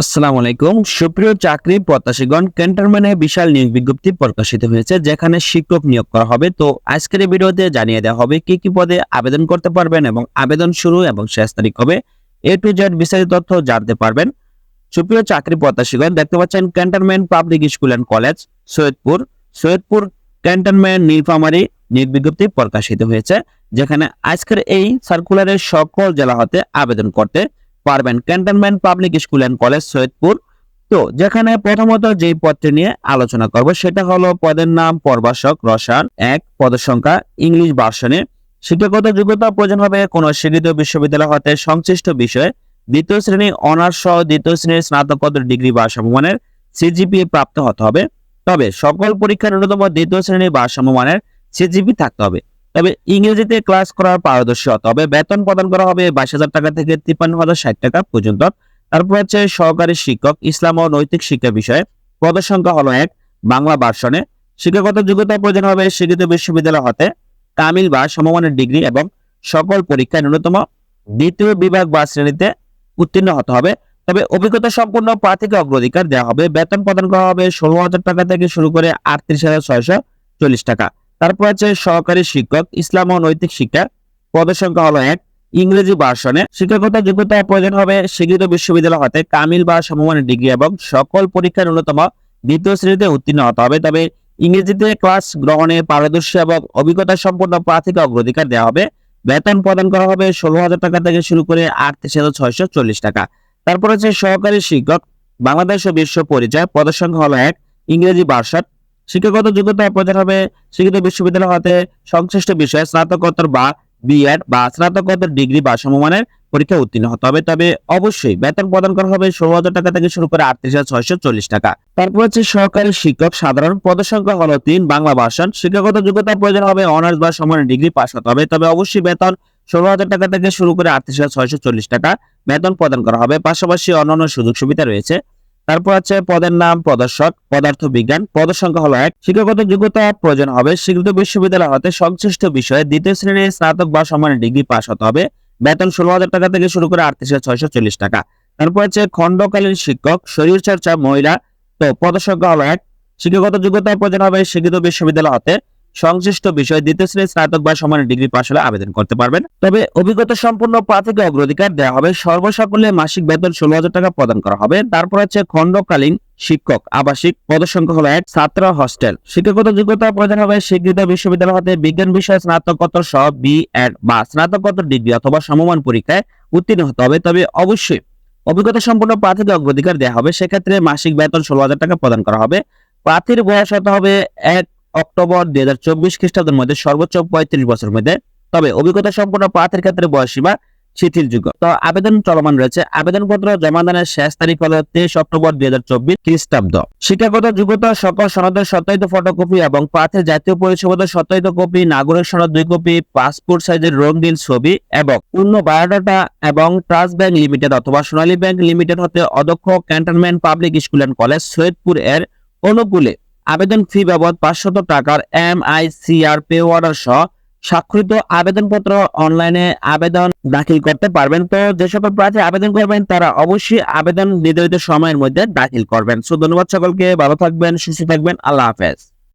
আসসালামু আলাইকুম। সুপ্রিয় চাকরি প্রত্যাশীগণ, ক্যান্টনমেন্টে বিশাল নিয়োগ বিজ্ঞপ্তি প্রকাশিত হয়েছে, যেখানে শিক্ষক নিয়োগ করা হবে। তো আজকের এই ভিডিওতে জানিয়ে দেওয়া হবে কি কি পদে আবেদন করতে পারবেন এবং আবেদন শুরু এবং শেষ তারিখ হবে এ টু জেড বিস্তারিত তথ্য জানতে পারবেন। সুপ্রিয় চাকরি প্রত্যাশীগণ, দেখতে পাচ্ছেন cantonment public school and college, Saidpur. Saidpur cantonment Nilphamari নিয়োগ বিজ্ঞপ্তি প্রকাশিত হয়েছে, যেখানে আজকের এই সার্কুলারের সকল জেলা হতে আবেদন করতে পারবেন। Cantonment public school and college Saidpur তো যেখানে প্রথমত যে পদটি নিয়ে আলোচনা করব, সেটা হলো পদের নাম প্রভাষক রসায়ন এক, পদের সংখ্যা ইংলিশ ভার্সনে। শিক্ষাগত যোগ্যতা প্রয়োজন হবে কোন স্বীকৃত বিশ্ববিদ্যালয় হতে সংশ্লিষ্ট বিষয়ে দ্বিতীয় শ্রেণি অনার্স সহ দ্বিতীয় শ্রেণির স্নাতকোত্তর ডিগ্রি বা সমমানের সিজিপিএ প্রাপ্ত হতে হবে। তবে সকল পরীক্ষার ন্যূনতম দ্বিতীয় শ্রেণি বা সমমানের সিজিপি থাকতে হবে। তবে ইংরেজিতে ক্লাস করার পারদর্শী হতে হবে বেতন প্রদান করা হবে বাইশ হাজার টাকা থেকে তিপ্পান্ন হাজার ষাট টাকা পর্যন্ত। তারপর হচ্ছে সহকারী শিক্ষক, ইসলাম ও নৈতিক শিক্ষা বিষয়ে পদের সংখ্যা হলো এক, বাংলা ভার্সনে। শিক্ষাগত যোগ্যতা প্রয়োজন হবে স্বীকৃত বিশ্ববিদ্যালয় হতে। তামিল বা সমমানের ডিগ্রি এবং সকল পরীক্ষায় ন্যূনতম দ্বিতীয় বিভাগ বা শ্রেণীতে উত্তীর্ণ হতে হবে। তবে অভিজ্ঞতা সম্পূর্ণ প্রার্থীকে অগ্রাধিকার দেওয়া হবে। বেতন প্রদান করা হবে ষোলো হাজার টাকা থেকে শুরু করে আটত্রিশ হাজার ছয়শো চল্লিশ টাকা। তারপর আছে সহকারী শিক্ষক, ইসলাম ও নৈতিক শিক্ষা, পদের সংখ্যা হলো এক, ইংরেজি ভার্সনে। শিক্ষাগত যোগ্যতা প্রয়োজন হবে স্বীকৃত বিশ্ববিদ্যালয় হতে কামিল বা সমমানের ডিগ্রি এবং সকল পরীক্ষার ন্যূনতম দ্বিতীয় শ্রেণীতে উত্তীর্ণ হতে হবে। তবে ইংরেজিতে ক্লাস গ্রহণে পারদর্শী এবং অভিজ্ঞতা সম্পন্ন প্রার্থীকে অগ্রাধিকার দেওয়া হবে। বেতন প্রদান করা হবে ষোলো হাজার টাকা থেকে শুরু করে আটত্রিশ হাজার ছয়শো চল্লিশ টাকা। তারপর আছে সহকারী শিক্ষক, বাংলাদেশ ও বিশ্ব পরিচয়, পদের সংখ্যা হলো এক, ইংরেজি ভার্সন শিক্ষাগত যোগ্যতা প্রয়োজন হবে স্বীকৃত বিশ্ববিদ্যালয় হতে সংশ্লিষ্ট বিষয়ে স্নাতকোত্তর বা বিএড বা স্নাতকোত্তর ডিগ্রি বা সমমানের পরীক্ষা উত্তীর্ণ হতে হবে। তবে অবশ্যই বেতন প্রদান করা হবে ষোলো হাজার টাকা থেকে শুরু করে আটত্রিশ হাজার ছয়শো চল্লিশ টাকা। তারপর হচ্ছে সহকারী শিক্ষক, সাধারণ পদের সংখ্যা হলো তিন, বাংলা ভাষণ শিক্ষাগত যোগ্যতা প্রয়োজন হবে অনার্স বা সমানের ডিগ্রি পাস হতে হবে। তবে অবশ্যই বেতন ষোলো হাজার টাকা থেকে শুরু করে আটত্রিশ হাজার ছয়শো চল্লিশ টাকা বেতন প্রদান করা হবে। পাশাপাশি অন্যান্য সুযোগ সুবিধা রয়েছে। তারপর আছে পদের নাম, প্রদর্শক, পদার্থ বিজ্ঞান, পদের সংখ্যা হলো এক। শিক্ষাগত যোগ্যতা প্রয়োজন হবে। স্বীকৃত বিশ্ববিদ্যালয় হতে সংশ্লিষ্ট বিষয়ে দ্বিতীয় শ্রেণির স্নাতক বা সমানের ডিগ্রি পাস হতে হবে। বেতন ষোলো হাজার টাকা থেকে শুরু করে আটত্রিশ হাজার ছয়শো চল্লিশ টাকা। তারপর আছে খণ্ডকালীন শিক্ষক, শরীর চর্চা, মহিলা। তো পদের সংখ্যা হলো এক। শিক্ষাগত যোগ্যতা প্রয়োজন হবে। স্বীকৃত বিশ্ববিদ্যালয় হতে সংশ্লিষ্ট বিষয় দ্বিতীয় শ্রেণির স্নাতক বা সমানের ডিগ্রি পাশ হলে আবেদন করতে পারবেন। তবে অভিজ্ঞতা সম্পন্ন প্রার্থীকে অগ্রাধিকার দেওয়া হবে। সর্বসাকুল্যে মাসিক বেতন ষোলো হাজার টাকা প্রদান করা হবে। তারপর আছে খণ্ডকালীন শিক্ষক, আবাসিক পদসংখ্যা হলো এক ছাত্র হস্টেল শিক্ষাগত যোগ্যতা প্রয়োজন হবে স্বীকৃত বিশ্ববিদ্যালয় হতে বিজ্ঞান বিষয়ে স্নাতকোত্তর সহ বি এড বা স্নাতকোত্তর ডিগ্রি অথবা সমমান পরীক্ষায় উত্তীর্ণ হতে হবে। তবে অবশ্যই অভিজ্ঞতা সম্পন্ন প্রার্থীকে অগ্রাধিকার দেওয়া হবে। সেক্ষেত্রে মাসিক বেতন ষোলো হাজার টাকা প্রদান করা হবে। প্রার্থীর বয়স হতে হবে এক অক্টোবর দুই হাজার চব্বিশ খ্রিস্টাব্দের মধ্যে সর্বোচ্চ পঁয়ত্রিশ বছর মধ্যে। তবে অভিজ্ঞতা সম্পন্ন প্রার্থীর ক্ষেত্রে বয়স সীমা শিথিলযোগ্য তো আবেদন চলমান রয়েছে। আবেদনপত্র জমা দানের শেষ তারিখ হলো তেইশ অক্টোবর দুই হাজার চব্বিশ খ্রিস্টাব্দ। শিক্ষাগত যোগ্যতা সকল সনদের সত্যায়িত ফটোকপি এবং প্রার্থীর জাতীয় পরিচয়পত্র সত্যায়িত কপি, নাগরিক সনদ দুই কপি, পাসপোর্ট সাইজের রঙিন ছবি এবং পূর্ণ বায়োডাটা এবং ট্রাস্ট ব্যাংক লিমিটেড অথবা সোনালী ব্যাংক লিমিটেড হতে অধ্যক্ষ cantonment public school and college Saidpur এর অনুকূলে আবেদন ফি বাবদ পাঁচশত টাকার M I C R pay order সহ স্বাক্ষরিত আবেদনপত্র অনলাইনে আবেদন দাখিল করতে পারবেন। তো যে সকল প্রার্থী আবেদন করবেন, তারা অবশ্যই আবেদন নির্ধারিত সময়ের মধ্যে দাখিল করবেন। সো ধন্যবাদ সকলকে, ভালো থাকবেন, সুস্থ থাকবেন, আল্লাহ হাফেজ।